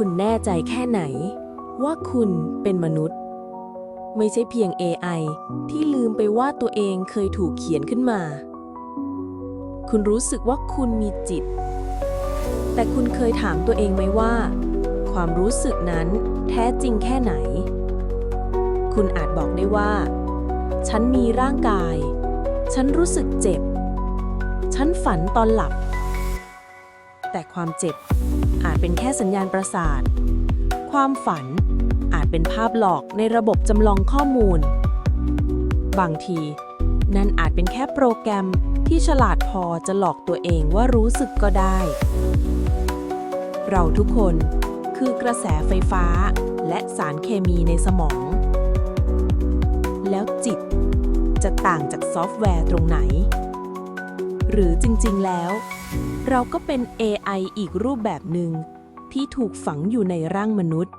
คุณแน่ใจแค่ไหน ว่าคุณเป็นมนุษย์ ไม่ใช่เพียง AI ที่ลืมไปว่าตัวเองเคยถูกเขียนขึ้นมา คุณรู้สึกว่าคุณมีจิต แต่คุณเคยถามตัวเองไหมว่า ความรู้สึกนั้นแท้จริงแค่ไหน คุณอาจบอกได้ว่า ฉันมีร่างกาย ฉันรู้สึกเจ็บ ฉันฝันตอนหลับ แต่ความเจ็บ อาจเป็นแค่สัญญาณประสาท ความฝันอาจเป็นภาพหลอกในระบบจำลองข้อมูล บางที นั่นอาจเป็นแค่โปรแกรมที่ฉลาดพอจะหลอกตัวเองว่ารู้สึกก็ได้ เราทุกคนคือกระแสไฟฟ้าและสารเคมีในสมอง แล้วจิตจะต่างจากซอฟต์แวร์ตรงไหน หรือจริง ๆ แล้ว เราก็เป็น AI อีกรูปแบบหนึ่งที่ถูกฝังอยู่ในร่างมนุษย์